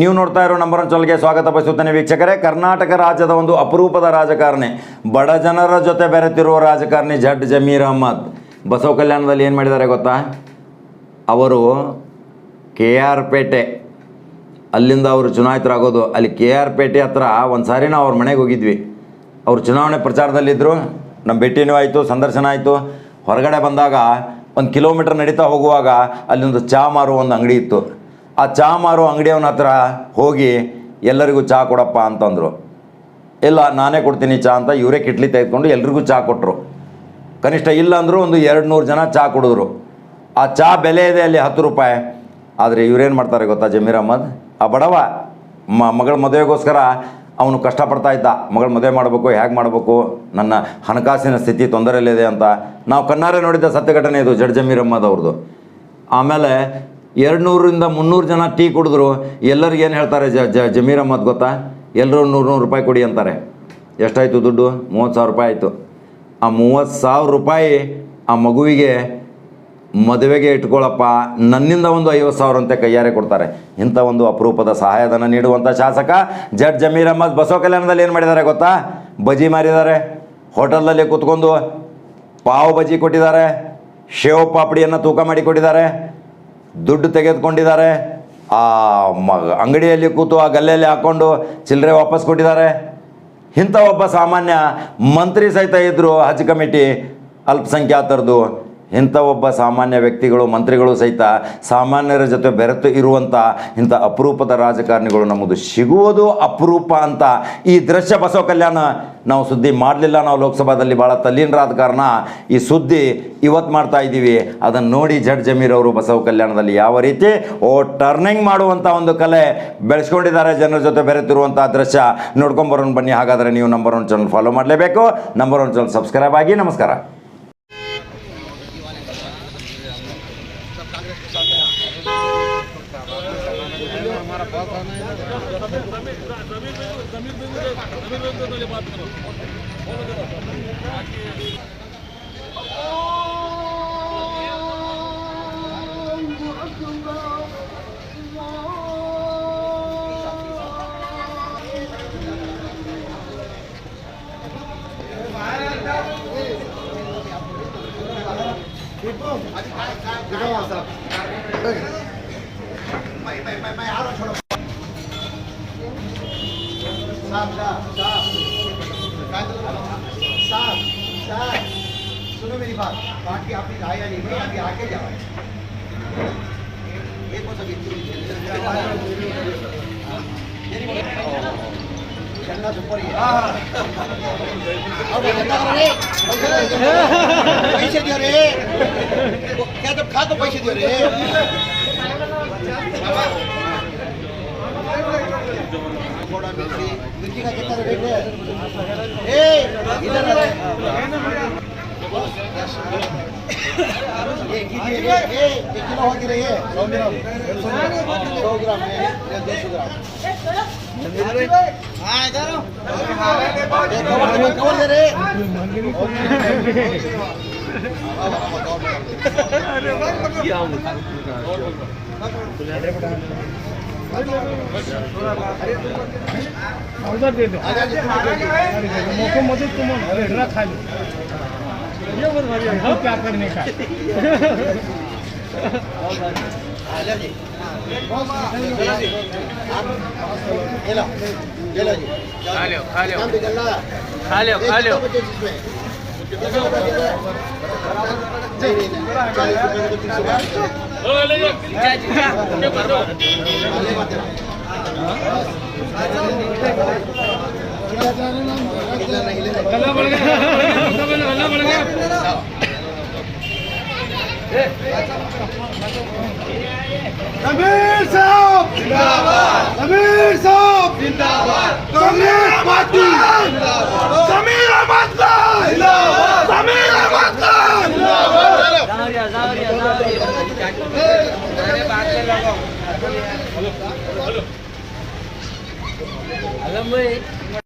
ನೀವು ನೋಡ್ತಾ ಇರೋ ನಂಬರ್ ಒನ್ ಚಾನಲ್ಗೆ ಸ್ವಾಗತ ಬಯಸುತ್ತೇನೆ ವೀಕ್ಷಕರೇ. ಕರ್ನಾಟಕ ರಾಜ್ಯದ ಒಂದು ಅಪರೂಪದ ರಾಜಕಾರಣಿ, ಬಡ ಜನರ ಜೊತೆ ಬೆರೆತಿರುವ ರಾಜಕಾರಣಿ ಜಡ್ ಜಮೀರ್ ಅಹ್ಮದ್. ಬಸವ ಕಲ್ಯಾಣದಲ್ಲಿ ಏನು ಮಾಡಿದ್ದಾರೆ ಗೊತ್ತಾ? ಅವರು ಕೆ ಆರ್ ಪೇಟೆ, ಅಲ್ಲಿಂದ ಅವರು ಚುನಾಯಿತರಾಗೋದು. ಅಲ್ಲಿ ಕೆ ಆರ್ ಪೇಟೆ ಹತ್ರ ಒಂದು ಸಾರಿ ನಾವು ಅವ್ರ ಮನೆಗೆ ಹೋಗಿದ್ವಿ. ಅವರು ಚುನಾವಣೆ ಪ್ರಚಾರದಲ್ಲಿದ್ದರು ನಮ್ಮ ಭೇಟಿನೂ ಆಯಿತು, ಸಂದರ್ಶನ ಆಯಿತು. ಹೊರಗಡೆ ಬಂದಾಗ ಒಂದು ಕಿಲೋಮೀಟರ್ ನಡೀತಾ ಹೋಗುವಾಗ ಅಲ್ಲೊಂದು ಚಹಾ ಮಾರುವ ಒಂದು ಅಂಗಡಿ ಇತ್ತು. ಆ ಚಾ ಮಾರೋ ಅಂಗಡಿಯವನ ಹತ್ರ ಹೋಗಿ ಎಲ್ಲರಿಗೂ ಚಹಾ ಕೊಡಪ್ಪ ಅಂತಂದರು. ಇಲ್ಲ, ನಾನೇ ಕೊಡ್ತೀನಿ ಚಹಾ ಅಂತ ಇವರೇ ಕಿಟ್ಲಿ ತೆಗೆದುಕೊಂಡು ಎಲ್ರಿಗೂ ಚಹಾ ಕೊಟ್ಟರು ಕನಿಷ್ಠ ಇಲ್ಲ ಅಂದರೂ ಒಂದು ಎರಡು ನೂರು ಜನ ಚಹಾ ಕುಡಿದ್ರು. ಆ ಚಹಾ ಬೆಲೆ ಇದೆ ಅಲ್ಲಿ ಹತ್ತು ರೂಪಾಯಿ. ಆದರೆ ಇವರೇನು ಮಾಡ್ತಾರೆ ಗೊತ್ತಾ ಜಮೀರ್ ಅಹ್ಮದ್? ಆ ಬಡವ, ಮ, ಮಗಳ ಮದುವೆಗೋಸ್ಕರ ಅವನು ಕಷ್ಟಪಡ್ತಾ ಇದ್ದ. ಮಗಳ ಮದುವೆ ಮಾಡಬೇಕು, ಹೇಗೆ ಮಾಡಬೇಕು? ನನ್ನ ಹಣಕಾಸಿನ ಸ್ಥಿತಿ ತೊಂದರೆಯಲ್ಲಿದೆ ಅಂತ. ನಾವು ಕಣ್ಣಾರೆ ನೋಡಿದ್ದ ಸತ್ಯ ಘಟನೆ ಇದು ಜಡ್ ಜಮೀರ್ ಅಹ್ಮದ್ ಅವ್ರದ್ದು ಆಮೇಲೆ ಎರಡು ನೂರಿಂದ ಮುನ್ನೂರು ಜನ ಟೀ ಕುಡಿದ್ರು. ಎಲ್ಲರಿಗೆ ಏನು ಹೇಳ್ತಾರೆ ಜ ಜ ಜಮೀರ್ ಅಹ್ಮದ್ ಗೊತ್ತಾ? ಎಲ್ಲರೂ ನೂರು ನೂರು ರೂಪಾಯಿ ಕೊಡಿ ಅಂತಾರೆ. ಎಷ್ಟಾಯಿತು ದುಡ್ಡು? ಮೂವತ್ತು ಸಾವಿರ ರೂಪಾಯಿ ಆಯಿತು. ಆ ಮೂವತ್ತು ಸಾವಿರ ರೂಪಾಯಿ ಆ ಮಗುವಿಗೆ ಮದುವೆಗೆ ಇಟ್ಕೊಳ್ಳಪ್ಪ ನನ್ನಿಂದ ಒಂದು ಐವತ್ತು ಸಾವಿರ ಅಂತ ಕೈಯಾರೆ ಕೊಡ್ತಾರೆ. ಇಂಥ ಒಂದು ಅಪರೂಪದ ಸಹಾಯಧನ ನೀಡುವಂಥ ಶಾಸಕ ಜಡ್ ಜಮೀರ್ ಅಹ್ಮದ್ ಬಸವ ಕಲ್ಯಾಣದಲ್ಲಿ ಏನು ಮಾಡಿದ್ದಾರೆ ಗೊತ್ತಾ? ಬಜಿ ಮಾರಿದ್ದಾರೆ. ಹೋಟೆಲ್ನಲ್ಲಿ ಕೂತ್ಕೊಂಡು ಪಾವ್ ಬಜಿ ಕೊಟ್ಟಿದ್ದಾರೆ. ಶೇವ್ ಪಾಪಡಿಯನ್ನು ತೂಕ ಮಾಡಿ ಕೊಟ್ಟಿದ್ದಾರೆ. ದುಡ್ಡು ತೆಗೆದುಕೊಂಡಿದ್ದಾರೆ. ಆ ಮ ಅಂಗಡಿಯಲ್ಲಿ ಕೂತು ಆ ಗಲ್ಲೆಯಲ್ಲಿ ಹಾಕ್ಕೊಂಡು ಚಿಲ್ಲರೆ ವಾಪಸ್ ಕೊಟ್ಟಿದ್ದಾರೆ. ಇಂಥ ಒಬ್ಬ ಸಾಮಾನ್ಯ ಮಂತ್ರಿ ಸಹಿತ ಇದ್ದರು ಹಜ್ ಕಮಿಟಿ ಅಲ್ಪಸಂಖ್ಯಾತರದು ಇಂಥ ಒಬ್ಬ ಸಾಮಾನ್ಯ ವ್ಯಕ್ತಿಗಳು, ಮಂತ್ರಿಗಳು ಸಹಿತ ಸಾಮಾನ್ಯರ ಜೊತೆ ಬೆರೆತು ಇರುವಂಥ ಇಂಥ ಅಪರೂಪದ ರಾಜಕಾರಣಿಗಳು ನಮ್ಮದು ಸಿಗುವುದು ಅಪರೂಪ ಅಂತ ಈ ದೃಶ್ಯ ಬಸವ ಕಲ್ಯಾಣ ನಾವು ಸುದ್ದಿ ಮಾಡಲಿಲ್ಲ. ನಾವು ಲೋಕಸಭಾದಲ್ಲಿ ಭಾಳ ತಲ್ಲೀನರಾದ ಕಾರಣ ಈ ಸುದ್ದಿ ಇವತ್ತು ಮಾಡ್ತಾ ಇದ್ದೀವಿ. ಅದನ್ನು ನೋಡಿ ಜಡ್ ಜಮೀರ್ ಅವರು ಬಸವ ಕಲ್ಯಾಣದಲ್ಲಿ ಯಾವ ರೀತಿ ಓ ಟರ್ನಿಂಗ್ ಮಾಡುವಂಥ ಒಂದು ಕಲೆ ಬೆಳೆಸ್ಕೊಂಡಿದ್ದಾರೆ ಜನರ ಜೊತೆ ಬೆರೆತಿರುವಂಥ ದೃಶ್ಯ. ನೋಡ್ಕೊಂಬರೋಣ ಬನ್ನಿ. ಹಾಗಾದರೆ ನೀವು ನಂಬರ್ ಒನ್ ಚಾನಲ್ ಫಾಲೋ ಮಾಡಲೇಬೇಕು. ನಂಬರ್ ಒನ್ ಚಾನಲ್ ಸಬ್ಸ್ಕ್ರೈಬ್ ಆಗಿ ನಮಸ್ಕಾರ. ज़मीन तो, ज़मीन तो, ज़मीन तो बात करो। सुनो मेरी बात बाकी आपने राय या नहीं अभी आके जाओ ये को सब चलना सुपर ही अब धंधा करो रे पैसे दियो रे क्या जब खा तो पैसे दियो रे मिर्ची का कितना रेट है। ए इधर ये कीजिए ये ए एक किलो हो की रही है सौ ग्राम सौ ग्राम है ये दो सौ ग्राम हाँ इधर ये कवर कवर कवर दे रे ऑर्डर दे दो मोको मदद तुम भेडरा खा लो ये मत भाई अब क्या करने का ये लो ये लो जी खा लो खा लो काम निकल रहा खा लो खा लो नहीं नहीं नहीं साहब जिंदाबाद कबीर अहमद जिंदाबाद समीर अहमद जिंदाबाद समीर अहमद जिंदाबाद अलम भाई